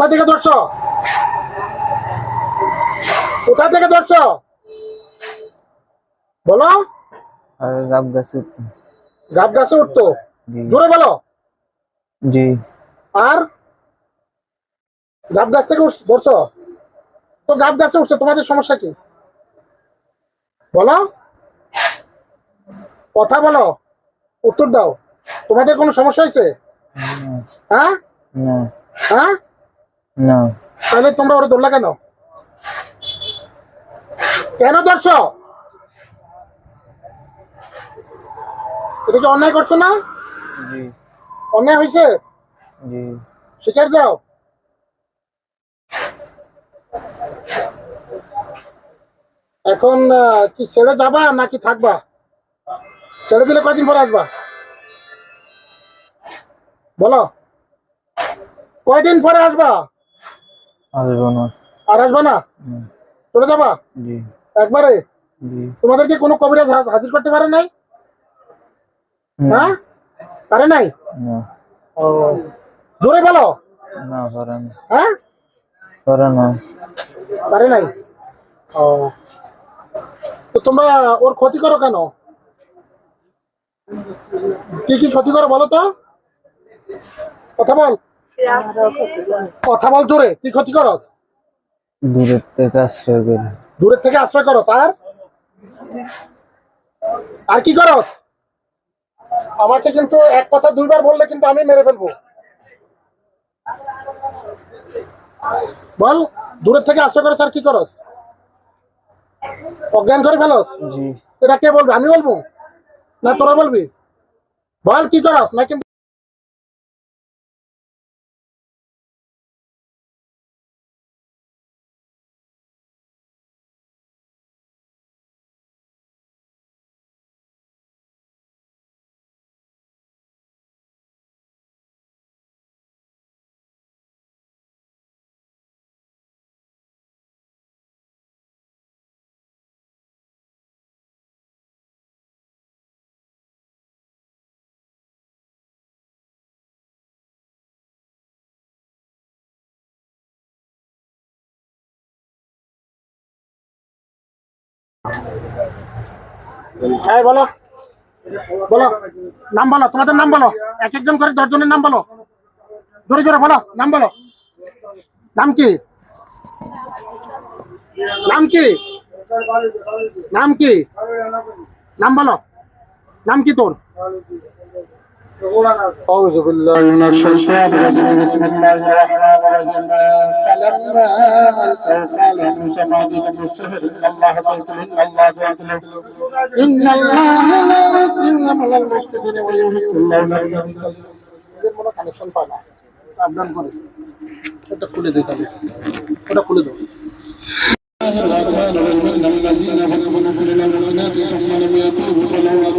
কোথা থেকে ধরছো? কোথা থেকে ধরছো? বলো। গাব গাছে গাব গাছে উঠতো? জোরে বলো। জি। আর? গাব গাছ থেকে ধরছো? তো গাব গাছে উঠছে তোমাদের সমস্যা কি? বলো। কথা বলো। উত্তর দাও। তোমাদের কোনো সমস্যা হয়েছে? হ্যাঁ? হ্যাঁ? না। তাহলে তোমরা ওরা ধরলা কেন? কেন ধরছো? এটা কি অন্যায় করছ না? জি। অন্যায় হয়েছে জি। শিকার যাও। এখন কি ছেড়ে যাবা নাকি থাকবা? ছেড়ে দিলে কয়দিন পরে আসবা? বলো। কয়দিন পরে আসবা? আসব না। আর আসবা না? চলে যাবা? জি। একবারে? তোমাদেরকে কোনো কবিরাজ হাজির করতে পারে নাই? না হ্যাঁ? পারে নাই? ও। জোরে বলো। না পারে না। হ্যাঁ? পারে না। পারে নাই? ও। তো তোমরা ওর ক্ষতি করো কেন? কি কি ক্ষতি করো বলো তো? কথা বল। কথা বল জোরে কি ক্ষতি করস? দূরের থেকে আশ্রয় করি। দূরের থেকে আশ্রয় করস আর? আর কি করস? আমাকে কিন্তু এক কথা দুইবার বললে কিন্তু আমি মেরে ফেলব। বল দূরের থেকে আশ্রয় করস আর কি করস? অজ্ঞান করে ফেলস? জি। এটা কে বলবে আমি বলব? না তোরা বলবি? বল কি করস? না কিন্তু হ্যাঁ বলো। বলো। নাম বলো, তোমাদের নাম বলো। এক একজন করে দশজনের নাম বলো। জোরে জোরে বলো, নাম বলো। নাম কি? নাম কি? নাম কি? নাম বলো। নাম কি তোর? أعوذ بالله من الشيطان الرجيم بسم الله الرحمن الرحيم فلما ألقوا قال موسى ما جئتم بالسحر إن الله سيقتل إن الله سيقتل إن الله لا يسلم على المفسدين ويهلك الله الكافرين এদের মনে কানেকশন পায় না আপডাউন করেছে ওটা খুলে দিই তাহলে ওটা খুলে দাও الرحمن الرحيم إن الذين كفروا بالمؤمنات ثم لم يتوبوا فلو عذاب جهنم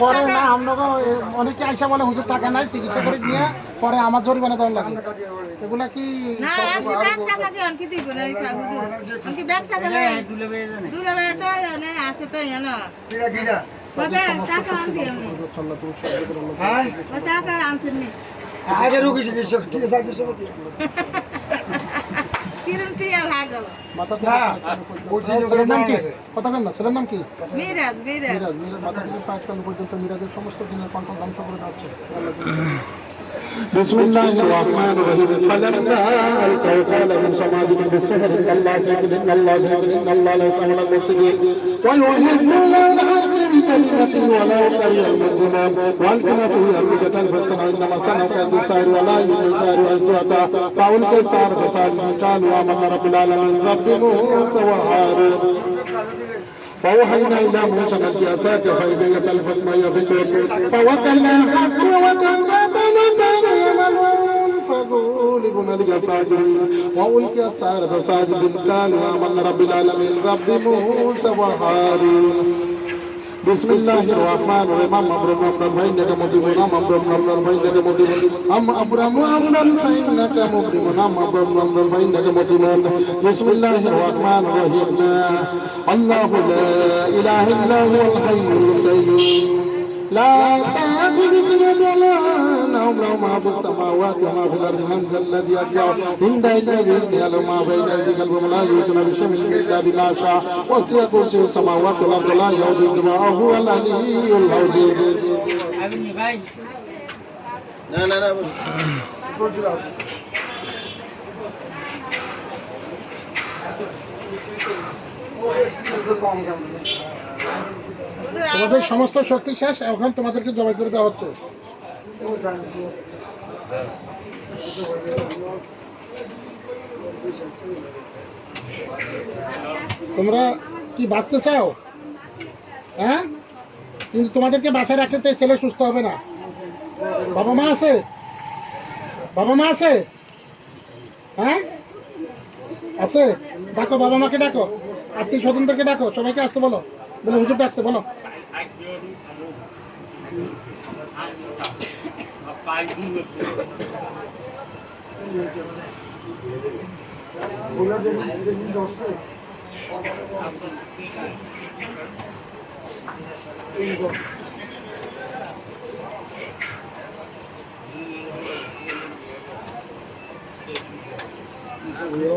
পরে না আমরা অনেকে আইসা বলে হুজুর টাকা নাই চিকিৎসা করে নিয়ে পরে আমার জরিমানা দেওয়ার লাগে। এগুলা কি নি আগে রুগী চিকিৎসক ঠিক আছে সমস্ত দিনের কন্ট্রোল ধ্বংস করে যাচ্ছে بسم الله الرحمن الرحيم. فلما القوا قال موسى ما بكم بالسحر إن الله سيقل إن الله سيقل ان الله لا يفعل المفسدين ويحبون الحق بكلمة ولا يقل المسلمون والقنا في افئده الفتنه إنما سنه السحر ولا يؤمن السحر اسوته فاولقى السحر فسالم قالوا امن رب العالمين. رب موسى وهارون. فوحينا إلى موسى أن بأساك فإذا يتلفت ما يفكر فوكلنا الحق وتمت فغولبنا لك ساجدين وألقي السحرة ساجدين قالوا آمنا رب العالمين رب موسى وهارون بسم الله الرحمن الرحيم أم أبرم أمرا فإنك مبرم أم أبرم أمرا فإنك مبرم أم أبرم أمرا فإنك مبرم أم أبرم أمرا فإنك مبرم بسم الله الرحمن الرحيم الله لا إله إلا هو الحي القيوم لا تأخذ سنة ولا نوم له ما في السماوات وما في الأرض من ذا الذي يشفع عند بإذنه يعلم ما بين أيديهم ولا يؤتون بشيء من الكتاب لا شاء وسع كرسي السماوات والأرض لا يؤوده وهو العلي العظيم তোমাদের সমস্ত শক্তি শেষ এখন তোমাদেরকে জবাই করে দেওয়া হচ্ছে। তোমরা কি বাঁচতে চাও? হ্যাঁ? কিন্তু তোমাদেরকে বাসায় রাখলে তো ছেলে সুস্থ হবে না। বাবা মা আছে? বাবা মা আছে? হ্যাঁ? আছে? ডাকো বাবা মাকে ডাকো। আত্মীয় স্বজনদেরকে ডাকো সবাইকে আসতে বলো। বলে হুজুর ডাকছে বলো। আজকে হলিয়া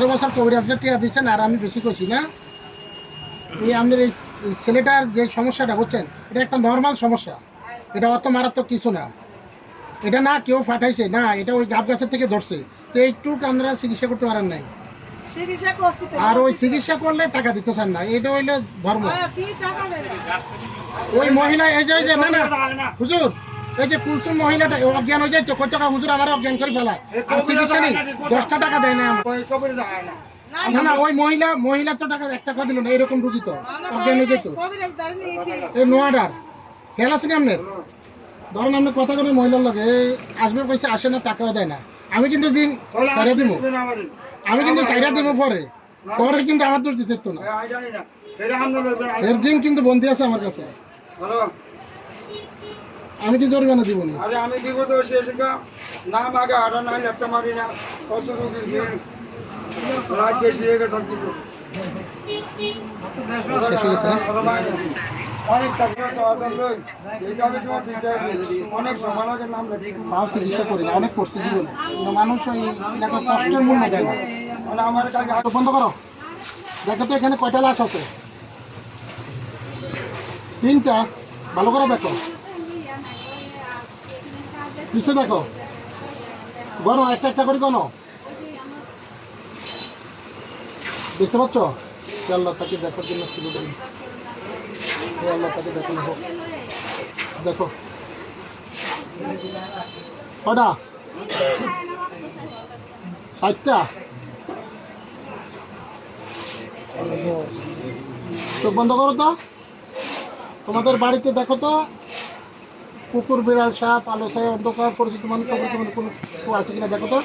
আঠারো বছর কবিরাজের টিয়া দিচ্ছেন আর আমি বেশি করছি না। এই আপনার এই ছেলেটার যে সমস্যাটা বুঝছেন? এটা একটা নর্মাল সমস্যা। এটা অত মারাত্মক কিছু না। এটা না কেউ ফাটাইছে না এটা ওই গাব গাছের থেকে ধরছে। তো এইটুক আপনারা চিকিৎসা করতে পারেন নাই। আর ওই চিকিৎসা করলে টাকা দিতে চান না। এটা হইল ধর্ম। হ্যাঁ, টাকা? ওই মহিলা এই যে এই যে না না হুজুর এই যে কুলসুম মহিলাটা অজ্ঞান হয়ে যায় তো কত টাকা হুজুর আমার অজ্ঞান করে ফেলায়? আর চিকিৎসা নেই দশটা টাকা দেয় না না। না, ওই মহিলা মহিলা তো টাকা এক টাকা দিল না এরকম রুগী তো অজ্ঞান হয়ে যেত। এই নোয়াডার খেয়াল আছে না আপনার? ধরেন আপনি কথা কোনো মহিলার লাগে এই আসবে পয়সা আসে না টাকাও দেয় না। আমি কিন্তু দিন সাইরা দিব আমি কিন্তু সাইরা দিব পরে। পরে। কিন্তু আমার তো দিতে না। এর জিন কিন্তু বন্দি আছে আমার কাছে। হ্যালো? আমি কি জরিমানা দিব না? আরে আমি দিব তো শেষ নাম আগে আড়া নাই লেপটা মারি না। কত রুগীর ভিড় রাত বেশি হয়ে গেছে না? অনেক নাম লেখি। তাও চিকিৎসা করি না অনেক করছি জীবনে। কিন্তু মানুষ ওই কষ্টের মূল্য দেয় না। মানে আমার কাছে বন্ধ করো। দেখো তো এখানে কয়টা লাশ আছে। তিনটা। ভালো করে দেখো। পিছে দেখো। গণ, একটা একটা করে গণ। দেখতে পাচ্ছ? আল্লাহ তাকে দেখার জন্য শুরু করি। আল্লাহ তাকে দেখানো হোক। দেখো। কটা? ষাটটা চোখ বন্ধ করো তো। তোমাদের বাড়িতে দেখো তো। কুকুর বিড়াল সাপ আলো ছায়া অন্ধকার পরিচিত মানুষ কোনো কোনো আছে কিনা দেখো তো।